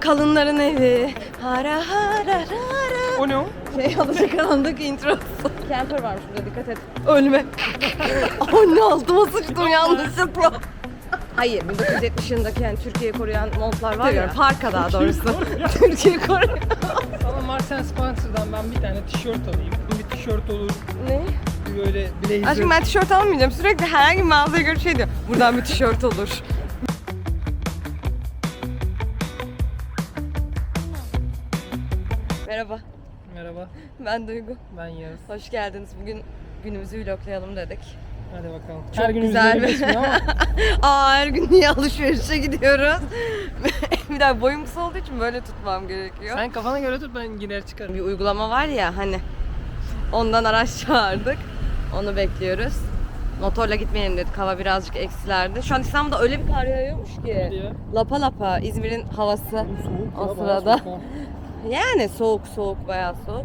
Kalınların evi. Hara hara hara. O ne o? Şey Alacakaranlık introsu. Camper varmış burada dikkat et. Ölme. Anne altıma sıçtım yanlışlıkla. Hayır 1970 yılındaki yani Türkiye'yi koruyan montlar var ya. Parka daha doğrusu. Türkiye koruyan. Sana Marsen Spencer'dan ben bir tane tişört alayım. Bir tişört olur, ne? bir böyle blazer. Aşkım ben tişört almayacağım. Sürekli herhangi bir mağazaya göre şey diyor. Buradan bir tişört olur. Merhaba. Merhaba, Ben Duygu. ben Yağız. Hoş geldiniz. Bugün günümüzü vloglayalım dedik. Hadi bakalım. Çok Her gün güzel bir- ama Aa her gün niye alışverişe gidiyoruz? bir daha boyum kısa olduğu için böyle tutmam gerekiyor. sen kafana göre tut ben gider çıkarım. Bir uygulama var ya hani ondan araç çağırdık. Onu bekliyoruz. Motorla gitmeyelim dedik. Hava birazcık eksilerde. Şu an İstanbul'da öyle bir kar yağıyormuş ki. Lapa lapa İzmir'in havası. Soğuk O ya, sırada. Yani soğuk soğuk bayağı soğuk.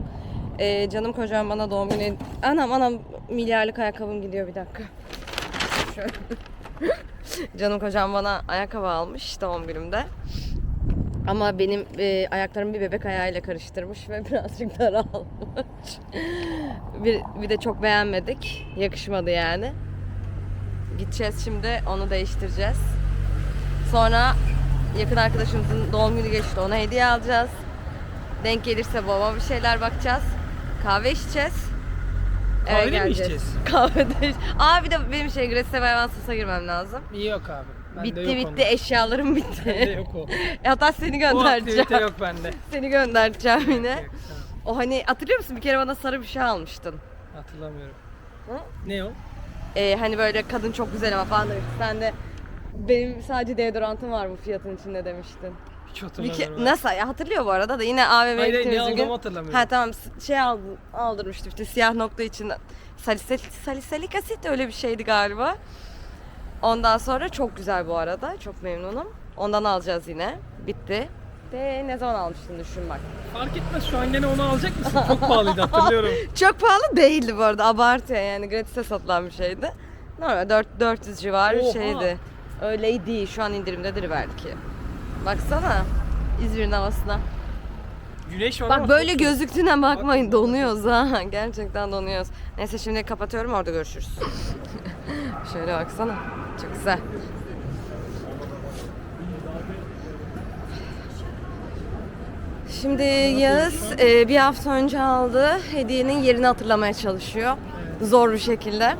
Ee, canım kocam bana doğum günü... Anam anam milyarlık ayakkabım gidiyor bir dakika. Şöyle. canım kocam bana ayakkabı almış doğum günümde. Ama benim e, ayaklarımı bir bebek ayağıyla karıştırmış ve birazcık daralmış. bir, bir de çok beğenmedik. Yakışmadı yani. Gideceğiz şimdi onu değiştireceğiz. Sonra yakın arkadaşımızın doğum günü geçti ona hediye alacağız. Denk gelirse babama bir şeyler bakacağız. Kahve içeceğiz. Kahve de mi geleceğiz. içeceğiz? Kahve de iç- Aa bir de benim şey Gratis'e Hayvansız'a girmem lazım. İyi yok abi. Bende bitti yok bitti eşyalarım Onun. bitti. Bende yok o. Hatta seni O göndereceğim. aktivite yok bende. Seni göndereceğim yine. Yok, tamam. O hani hatırlıyor musun bir kere bana sarı bir şey almıştın. Hatırlamıyorum. Hı? Ne o? Ee, hani böyle kadın çok güzel ama falan demiştin. Sen de benim sadece deodorantım var bu fiyatın içinde demiştin. Hiç hatırlamıyorum. nasıl ya hatırlıyor bu arada da yine AVM'ye Hayır, hayır, ne gittiğimiz bir gün. hatırlamıyorum. Ha tamam s- şey aldı, aldırmıştım işte siyah nokta için salisel, saliselik asit öyle bir şeydi galiba. Ondan sonra çok güzel bu arada. Çok memnunum. Ondan alacağız yine. Bitti. De ne zaman almıştın düşün bak. Fark etmez şu an gene onu alacak mısın? Çok pahalıydı hatırlıyorum. Çok pahalı değildi bu arada. Abartıyor yani gratis'e satılan bir şeydi. Normal 4 400 civarı bir Oha. şeydi. Öyleydi. Şu an indirimdedir belki. Baksana İzmir'in havasına. Güneş var ama Bak böyle çok- gözüktüğüne bakmayın donuyoruz ha. Gerçekten donuyoruz. Neyse şimdi kapatıyorum orada görüşürüz. Şöyle baksana. Çok güzel. Şimdi Yağız e, bir hafta önce aldı. Hediyenin yerini hatırlamaya çalışıyor. Zor bir şekilde.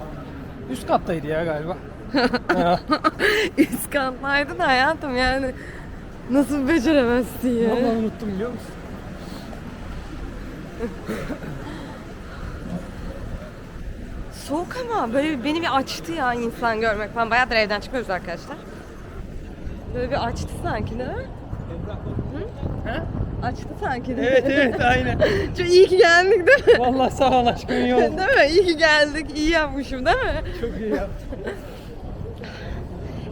Üst kattaydı ya galiba. Üst katlaydın hayatım yani. Nasıl beceremezsin ya? Vallahi unuttum biliyor musun? Soğuk ama böyle beni bir açtı ya insan görmek falan. Bayağıdır evden çıkıyoruz arkadaşlar. Böyle bir açtı sanki değil mi? Ha? Açtı sanki değil mi? Evet evet aynen. Çok iyi ki geldik değil mi? Vallahi sağ ol aşkım iyi oldu. değil mi? İyi ki geldik. İyi yapmışım değil mi? Çok iyi yaptın.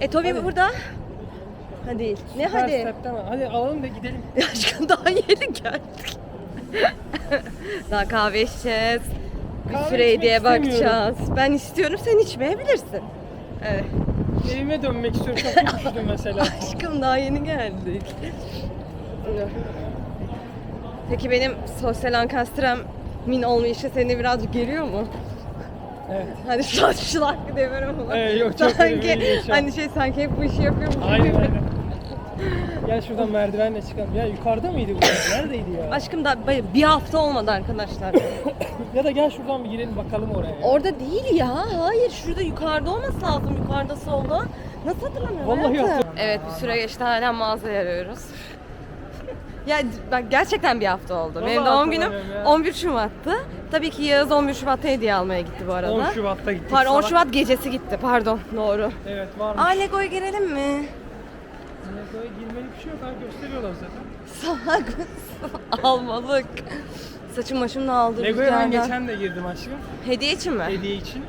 E Toby burada. Hadi. Ne Süper hadi? step'ten al. Hadi alalım da gidelim. Aşkım daha yeni geldik. daha kahve içeceğiz. Bir Kahve sürü içmek hediye bakacağız. Ben istiyorum sen içmeyebilirsin. Evet. Evime dönmek istiyorum. Çok üşüdüm mesela. Aşkım daha yeni geldik. Peki benim sosyal ankastrem min olmayışı seni birazcık geriyor mu? Evet. Hani şlak demiyorum ama. Evet, yok, çok sanki, önemli değil şu an. Hani şey sanki hep bu işi yapıyormuş Aynen gibi. aynen. Gel şuradan merdivenle çıkalım. Ya yukarıda mıydı bu? Neredeydi ya? Aşkım da bir hafta olmadı arkadaşlar. Ya da gel şuradan bir girelim bakalım oraya. ya. Orada değil ya. Hayır şurada yukarıda olması lazım. Yukarıda solda. Nasıl hatırlamıyorum Vallahi hayatım? hatırlamıyorum. Evet bir süre geçti hala mağazayı arıyoruz. Ya bak gerçekten bir hafta oldu. Benim Vallahi doğum günüm hatırlamıyorum ya. 11 Şubat'tı. Tabii ki Yağız 11 Şubat'ta hediye almaya gitti bu arada. 10 Şubat'ta gittik. Pardon 10 salak. Şubat gecesi gitti. Pardon doğru. Evet varmış. Aa Lego'ya girelim mi? Böyle girmelik bir şey yok abi gösteriyorlar zaten. Salak mısın? Almalık. Saçım başım da aldı Lego'ya ben rüzgardan. geçen de girdim aşkım. Hediye için mi? Hediye için.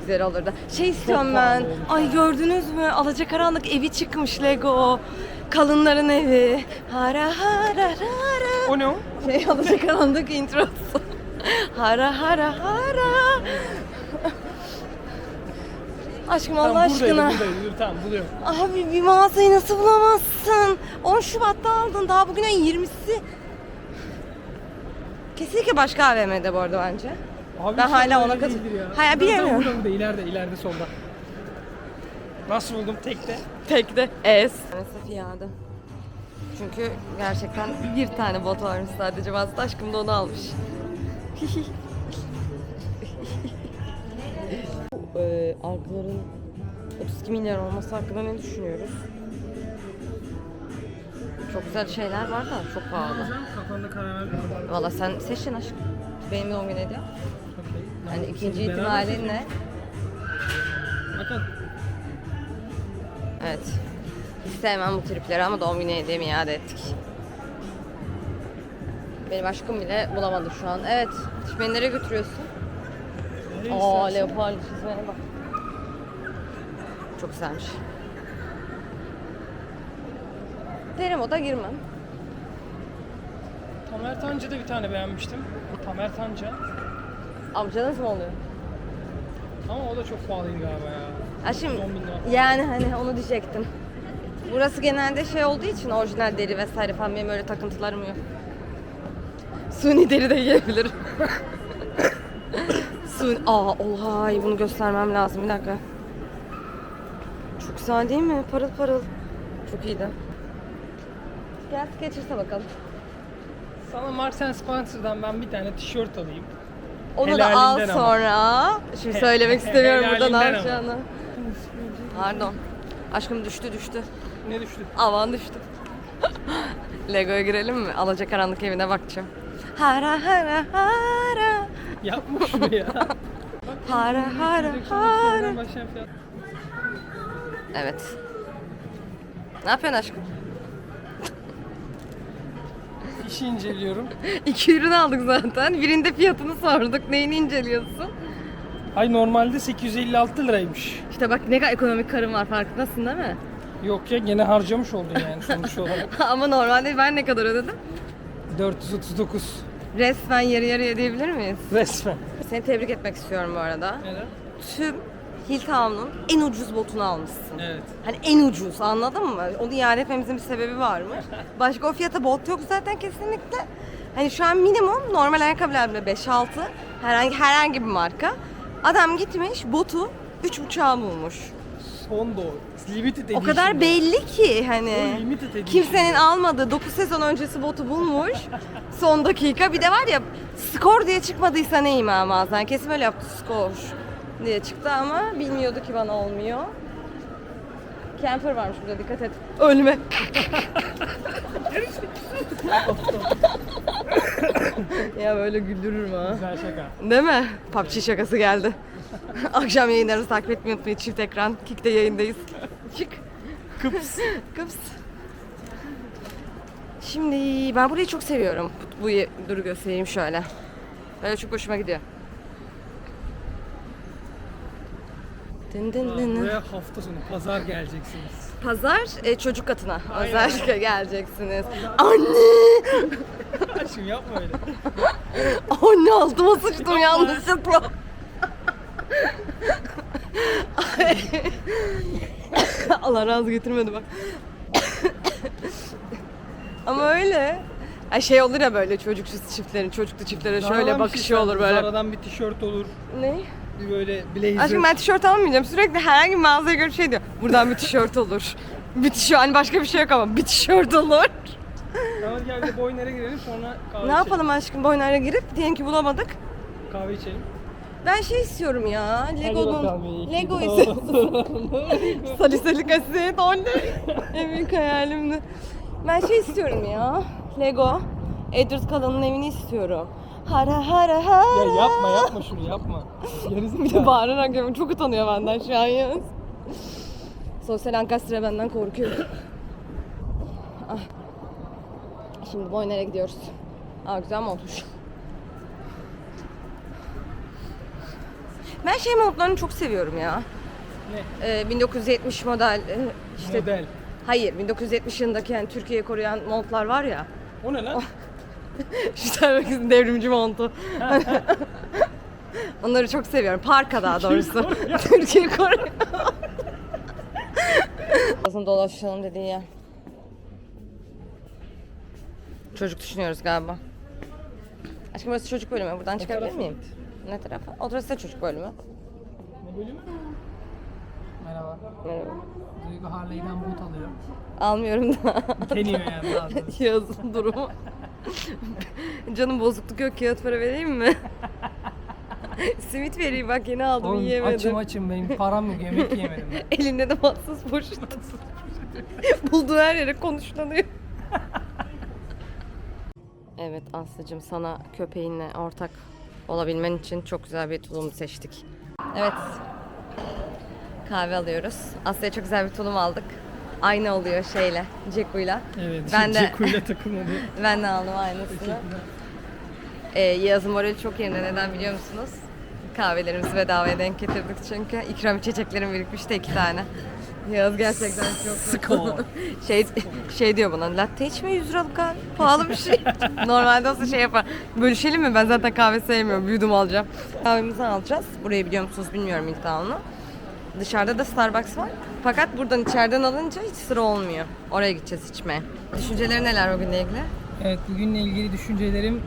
Güzel olurdu. Şey istiyorum pahalı ben. olmuş Ay gördünüz mü? Alacakaranlık evi çıkmış Lego. Kalınların evi. Hara hara hara. O ne o? Şey Alacakaranlık introsu. Hara hara hara. Aşkım Tamam, Allah buradaydı, aşkına. buradaydı. Dur, tamam buluyorum. Abi bir mağazayı nasıl bulamazsın? 10 Şubat'ta aldın. Daha bugün ayın 20'si. Kesinlikle başka AVM'de bu arada bence. Abi Ben hala ona katıl-. Hayır, bilemiyorum. Burada, burada, ileride, ileride solda. Nasıl buldum tekte? Tekte es. Maalesef yağdı. Çünkü gerçekten bir tane bot varmış sadece. Bazı aşkım da onu almış. e, algıların 32 milyar olması hakkında ne düşünüyoruz? Çok güzel şeyler var da çok pahalı. Kafanda karar ver. Valla sen seçin aşkım. Benim doğum günü hediye. Okey. Hani ikinci ihtimalin ne? Bakın. Evet. Hiç sevmem bu tripleri ama doğum günü hediyemi iade ettik. Benim aşkım bile bulamadı şu an. Evet. Şimdi nereye götürüyorsun? Aa leoparlı çizmeye bak. Çok güzelmiş. Derim o da girmem. Tamer Tanca'da bir tane beğenmiştim. Tamer Tanca. Amcanız mı oluyor? Ama o da çok pahalıydı galiba ya. Ha şimdi 10 bin lira. yani hani onu diyecektim. Burası genelde şey olduğu için orijinal deri vesaire falan benim öyle takıntılarım yok. Suni deri de gelebilir. Suni... Aa olay bunu göstermem lazım bir dakika. Çok güzel değil mi? Parıl parıl. Çok iyiydi. Gel geçirse bakalım. Sana Marks Spencer'dan ben bir tane tişört alayım. Onu da al Helalinden ama. sonra. Şimdi He- söylemek he- istemiyorum burada ne helalinden ama. Pardon. Aşkım düştü düştü. Ne düştü? Aman düştü. Lego'ya girelim mi? Alacakaranlık evine bakacağım. Hara hara hara. Yapma şunu ya. Hara hara hara. Evet. Ne yapıyorsun aşkım? İşi inceliyorum. İki ürün aldık zaten. Birinde fiyatını sorduk. Neyini inceliyorsun? Ay normalde 856 liraymış. İşte bak ne kadar ekonomik karın var farkındasın değil mi? Yok ya gene harcamış oldun yani sonuç olarak. Ama normalde ben ne kadar ödedim? 439 Resmen yarı yarıya diyebilir miyiz? resmen. Seni tebrik etmek istiyorum bu arada. Neden? Tüm Hilltown'un en ucuz botunu almışsın. Evet. Hani en ucuz anladın mı? Onu iade etmemizin bir sebebi var mı? Başka o fiyata bot yok zaten kesinlikle. Hani şu an minimum normal ayakkabılar bile 5-6 herhangi herhangi bir marka. Adam gitmiş botu 3.5'a bulmuş. Son doğu. Limited edition. O kadar belli ki hani limited edition. kimsenin almadığı 9 sezon öncesi botu bulmuş. Son dakika. Bir de var ya skor diye çıkmadıysa neyim ha bazen. Kesin öyle yaptı skor diye çıktı ama bilmiyordu ki bana olmuyor. Camper varmış burada dikkat et. Ölme. ya böyle güldürür mü ha? Güzel şaka. Değil mi? PUBG şakası geldi. Akşam yayınlarımızı takip etmeyi unutmayın. Çift ekran. Kick'te yayındayız. Çık. Kıps. Kıps. Şimdi ben burayı çok seviyorum. Bu, bu dur göstereyim şöyle. Böyle çok hoşuma gidiyor. Dın dın dın dın. Buraya hafta sonu pazar geleceksiniz. Pazar e, çocuk katına Aynen. özellikle geleceksiniz. Anne! Aşkım yapma öyle. Anne altıma sıçtım yanlışlıkla. Allah razı getirmedi bak. Ama öyle. Ay şey olur ya böyle çocukçu çiftlerin, çocuklu çiftlere şöyle Zara'dan bir bakışı şey olur böyle. Zara'dan bir tişört olur. Ne? Bir böyle blazer. Aşkım ben tişört almayacağım. Sürekli herhangi bir mağazaya görüp şey diyor. Buradan bir tişört olur. Bir tişört, hani başka bir şey yok ama bir tişört olur. Tamam gel de boynlara girelim sonra kahve Ne yapalım aşkım boynayla girip diyelim ki bulamadık. içelim. Kahve içelim. Ben şey istiyorum ya. Lego'nun. Lego istiyorum. Saliselik asit oley. en büyük hayalimdi. Ben şey istiyorum ya. Lego. Edward Cullen'ın evini istiyorum. Hara hara hara. ya yapma yapma şunu yapma. Yarısı Bir de bağırarak yapıyorum. Çok utanıyor benden şu an yalnız. Sosyal ankastre benden korkuyor. ah. Şimdi Boyner'e gidiyoruz. Aa güzel montmuş. Ben şey montlarını çok seviyorum ya. Ne? Ee, 1970 model e, işte Model. hayır 1970 yılındaki yani Türkiye'yi koruyan montlar var ya. O ne lan? Şu Starbucks'ın devrimci montu. Onları çok seviyorum. Parka daha doğrusu. Türkiye Kore. Aslında dolaşalım dediği yer. Çocuk düşünüyoruz galiba. Aşkım burası çocuk bölümü. Buradan çıkabilir miyim? Ne tarafa? O burası da çocuk bölümü. Ne bölümü? Merhaba. Merhaba. Duygu Harley'den boot alıyor. Almıyorum da. Deniyor yani bazen. Yazın durumu. Canım bozukluk yok kağıt para vereyim mi? Simit vereyim bak yeni aldım Oğlum yiyemedim. açım açım benim param yok yemek yemedim ben. Elinde de batsız poşet. Bulduğu her yere konuşlanıyor. evet Aslı'cığım sana köpeğinle ortak olabilmen için çok güzel bir tulum seçtik. Evet. Kahve alıyoruz. Aslı'ya çok güzel bir tulum aldık. Aynı oluyor şeyle, Ceku'yla. Evet. Ben de- Cekuyla takılmadı. Ben de aldım aynısını. Ee, Yaz'ın morali çok yerinde. Neden biliyor musunuz? Kahvelerimizi bedavaya denk getirdik çünkü. ikram içeceklerim birikmiş de iki tane. Yaz gerçekten çok Skol. şey şey diyor bana latte içme 100 liralık pahalı bir şey. Normalde olsa şey yapar. Bölüşelim mi? Ben zaten kahve sevmiyorum. Bir yudum alacağım. Kahvemizi alacağız. Burayı biliyor musunuz bilmiyorum Midtown'u. Dışarıda da Starbucks var. Fakat buradan içeriden alınca hiç sıra olmuyor. Oraya gideceğiz içmeye. Düşünceleri neler o günle ilgili? Evet bugünle ilgili düşüncelerim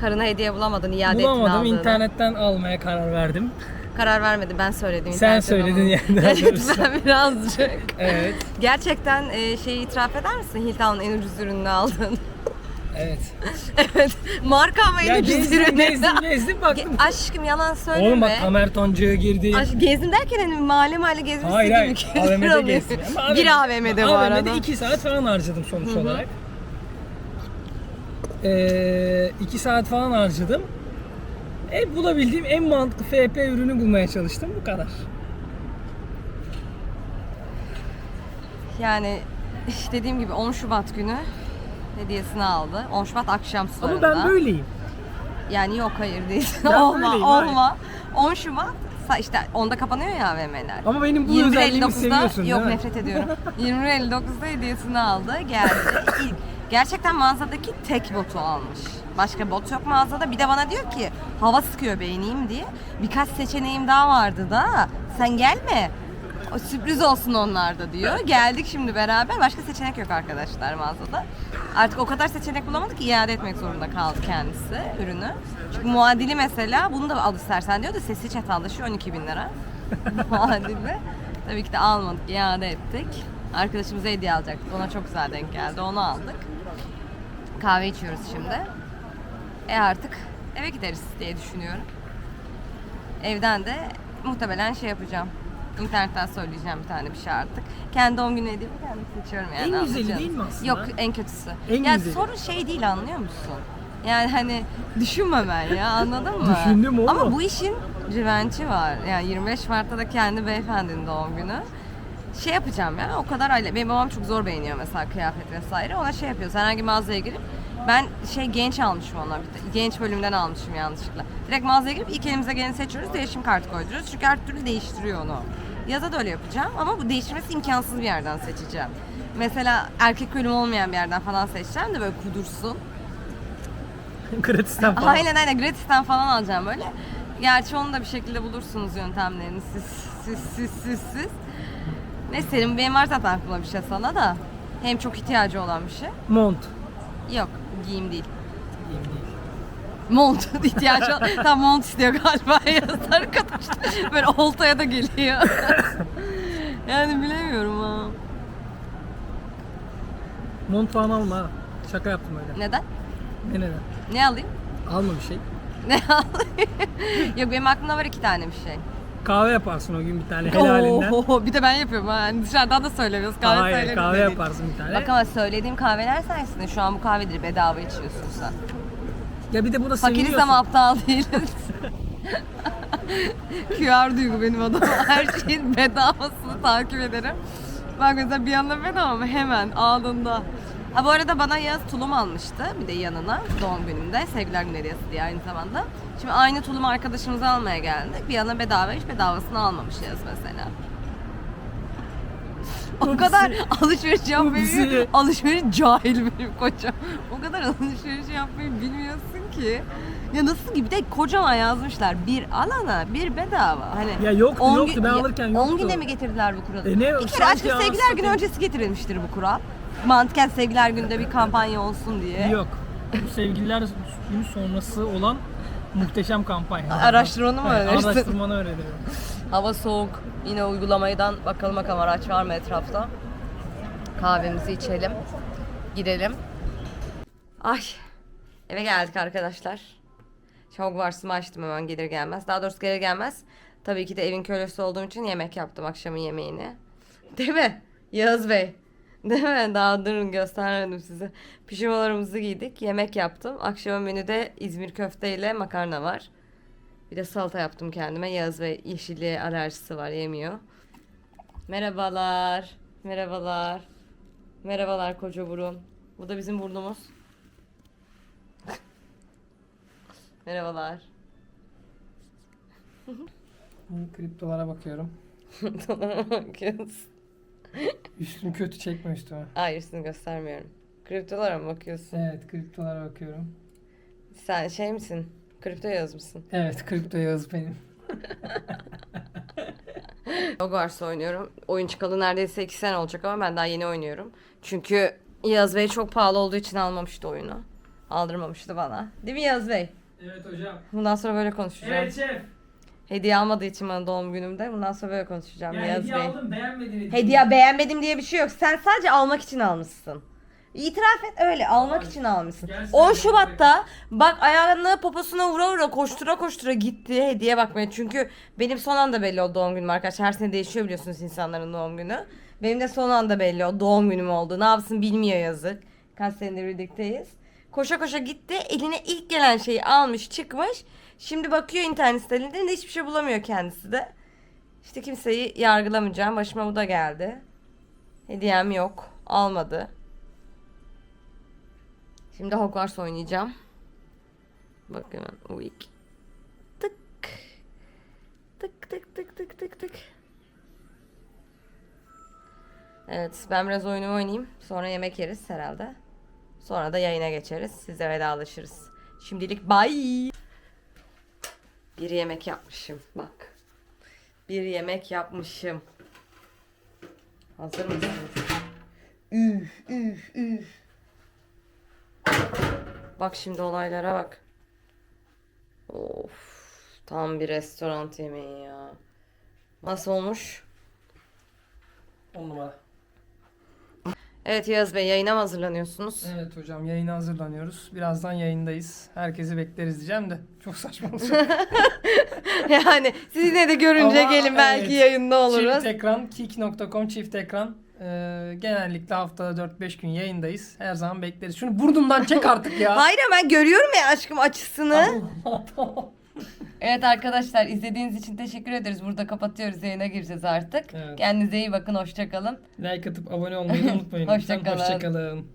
Karına hediye bulamadın, iade ettin bulamadım. aldığını. internetten almaya karar verdim. Karar vermedi, ben söyledim. Sen internetten söyledin almadım. yani daha Evet, doğrusu. ben birazcık. Evet. Gerçekten e, şeyi itiraf eder misin? Hilton'un en ucuz ürününü aldın. Evet. evet, marka ama en ucuz gezdim ürünü. gezdim gezdim baktım. Ge- Aşkım yalan söyleme. Oğlum bak Tamer Toncu'ya girdi. Aşk, gezdim derken hani mahalle mahalle gezmişsin Hayır gibi hayır. iki AVM'de lira gezdim. Ama Bir AVM'de bu arada. AVM'de 2 saat falan harcadım sonuç olarak. Ee, 2 saat falan harcadım. E, bulabildiğim en mantıklı FP ürünü bulmaya çalıştım. Bu kadar. Yani dediğim gibi 10 Şubat günü hediyesini aldı. 10 Şubat akşam Ama sularında. ben böyleyim. Yani yok hayır değil. Ben olma böyleyim, olma. 10 Şubat işte onda kapanıyor ya AVM'ler. Ama benim bu özelliğimi seviyorsun 21.59'da değil yok nefret ediyorum. 21.59'da hediyesini aldı geldi. İlk- Gerçekten mağazadaki tek botu almış. Başka bot yok mağazada. Bir de bana diyor ki hava sıkıyor beğeneyim diye. Birkaç seçeneğim daha vardı da sen gelme. O sürpriz olsun onlar da diyor. Geldik şimdi beraber. Başka seçenek yok arkadaşlar mağazada. Artık o kadar seçenek bulamadık ki iade etmek zorunda kaldı kendisi ürünü. Çünkü muadili mesela bunu da al istersen diyor da sesi çatallaşıyor 12 bin lira. muadili. Tabii ki de almadık, iade ettik. Arkadaşımıza hediye alacaktık. Ona çok güzel denk geldi. Onu aldık. Kahve içiyoruz şimdi. E artık eve gideriz diye düşünüyorum. Evden de muhtemelen şey yapacağım. İnternetten söyleyeceğim bir tane bir şey artık. Kendi doğum günü hediyemi kendim seçiyorum yani. En güzeli anlayacağınız. değil mi aslında? Yok en kötüsü. En ya güzeli. sorun şey değil anlıyor musun? Yani hani düşünmemen ya anladın mı? Düşündüm oğlum. Ama bu işin revanchi var. Yani 25 Mart'ta da kendi beyefendinin doğum günü. Şey yapacağım ya o kadar aile. Benim babam çok zor beğeniyor mesela kıyafet vesaire. Ona şey yapıyoruz herhangi mağazaya girip ben şey genç almışım ona. bir de- Genç bölümden almışım yanlışlıkla. Direkt mağazaya girip ilk elimize geleni seçiyoruz. Değişim kartı koyduruyoruz. Çünkü her türlü değiştiriyor onu. Yaza da öyle yapacağım ama bu değiştirmesi imkansız bir yerden seçeceğim. Mesela erkek bölüm olmayan bir yerden falan seçeceğim de böyle kudursun. Gratisten falan. Aynen aynen gratisten falan alacağım böyle. Gerçi onu da bir şekilde bulursunuz yöntemlerini siz siz siz siz siz. Ne senin benim var zaten aklımda bir şey sana da. Hem çok ihtiyacı olan bir şey. Mont. Yok giyim değil. Diyeyim değil. Mont ihtiyacı olan. Tam mont istiyor galiba yaz arkadaşlar. Böyle oltaya da geliyor. yani bilemiyorum ha. Mont falan alma ha. Şaka yaptım öyle. Neden? Ne neden? Ne alayım? Alma bir şey. Ne alayım? Yok benim aklımda var iki tane bir şey. Kahve yaparsın o gün bir tane helalinden. Oo, bir de ben yapıyorum ha. Yani dışarıdan da söylemiyoruz. Kahve Hayır söyleriz kahve yaparsın bir tane. Bak ama söylediğim kahveler sayesinde şu an bu kahveleri bedava içiyorsun sen. Ya bir de buna Fakiriz seviniyorsun. ama aptal değiliz. QR duygu benim adım. Her şeyin bedavasını takip ederim. Bak mesela bir anda bedava mı? Hemen anında. Ha bu arada bana Yaz tulum almıştı bir de yanına doğum günümde sevgiler günü hediyesi diye aynı zamanda. Şimdi aynı tulumu arkadaşımıza almaya geldik. Bir yana bedava hiç bedavasını almamış Yaz mesela. o kadar alışveriş yapmayı. Alışveriş cahil benim kocam. O kadar alışveriş yapmayı bilmiyorsun ki. Ya nasıl gibi de kocaman yazmışlar. Bir alana bir bedava. Hani Ya yoktu, on yoktu. Ben alırken 10 yoktu. günde mi getirdiler bu kuralı? E ne, bir kere sanki aşkım sevgiler anasını günü satayım. öncesi getirilmiştir bu kural. Mantıken sevgiler günde bir kampanya olsun diye. Yok. Bu sevgililer günü sonrası olan muhteşem kampanya. Araştırmanı mı Evet, önerirsin? Araştırmanı öneririm. Hava soğuk. Yine uygulamadan bakalım bakalım araç var mı etrafta. Kahvemizi içelim. Gidelim. Ay. Eve geldik arkadaşlar. Hogwarts'ımı açtım hemen gelir gelmez. Daha doğrusu gelir gelmez. Tabii ki de evin kölesi olduğum için yemek yaptım akşamın yemeğini. Değil mi? Yağız Bey. Değil mi? Daha durun göstermedim size. Pijamalarımızı giydik. Yemek yaptım. Akşama menüde İzmir köfte ile makarna var. Bir de salata yaptım kendime. Yağız ve yeşilliğe alerjisi var yemiyor. Merhabalar. Merhabalar. Merhabalar koca burun. Bu da bizim burnumuz. Merhabalar. Kriptolara bakıyorum. Dolara bakıyorsun. Üstüm kötü çekme üstüme. Hayır üstünü göstermiyorum. Kriptolara mı bakıyorsun? Evet kriptolara bakıyorum. Sen şey misin? Kripto yaz mısın? Evet kripto yağız benim. Hogwarts oynuyorum. Oyun çıkalı neredeyse 2 sene olacak ama ben daha yeni oynuyorum. Çünkü Yaz Bey çok pahalı olduğu için almamıştı oyunu. Aldırmamıştı bana. Değil mi Yaz Bey? Evet hocam. Bundan sonra böyle konuşacağım. Evet şef. Hediye almadığı için bana doğum günümde. Bundan sonra böyle konuşacağım Yaz hediye Bey. aldım beğenmedin Hediye beğenmedim diye bir şey yok. Sen sadece almak için almışsın. İtiraf et öyle almak Ay, için almışsın. gerçekten 10 Şubat'ta bak ayağını poposuna vura vura koştura koştura gitti hediye bakmaya. Çünkü benim son anda belli o doğum günüm arkadaşlar. Her sene değişiyor biliyorsunuz insanların doğum günü. Benim de son anda belli o doğum günüm oldu. Ne yapsın bilmiyor yazık. Kaç senedir birlikteyiz. Koşa koşa gitti. Eline ilk gelen şeyi almış çıkmış. Şimdi bakıyor internet sitelerinde hiçbir şey bulamıyor kendisi de. İşte kimseyi yargılamayacağım. Başıma bu da geldi. Hediyem yok. Almadı. Şimdi Hogwarts oynayacağım. Bak hemen week. Tık. Tık tık tık tık tık tık. Evet ben biraz oyunumu oynayayım. Sonra yemek yeriz herhalde. Sonra da yayına geçeriz. Size vedalaşırız. Şimdilik bye. Bir yemek yapmışım bak. Bir yemek yapmışım. Hazır mısınız? Üf üf üf. Bak şimdi olaylara bak. Of. Tam bir restoran yemeği ya. Nasıl olmuş? 10 numara. Evet Yağız Bey yayına mı hazırlanıyorsunuz? Evet hocam yayına hazırlanıyoruz. Birazdan yayındayız. Herkesi bekleriz diyeceğim de çok saçma olacak. yani siz yine de görünce Ama gelin belki evet. yayında oluruz. çift ekran, kik.com çift ekran. Ee, genellikle haftada 4-5 gün yayındayız. Her zaman bekleriz. Şunu burnumdan çek artık ya. Hayır ben görüyorum ya aşkım açısını. Evet arkadaşlar izlediğiniz için teşekkür ederiz. Burada kapatıyoruz yayına gireceğiz artık. Evet. Kendinize iyi bakın hoşçakalın. like atıp abone olmayı da unutmayın. lütfen. Hoşça kalın. Hoşça kalın.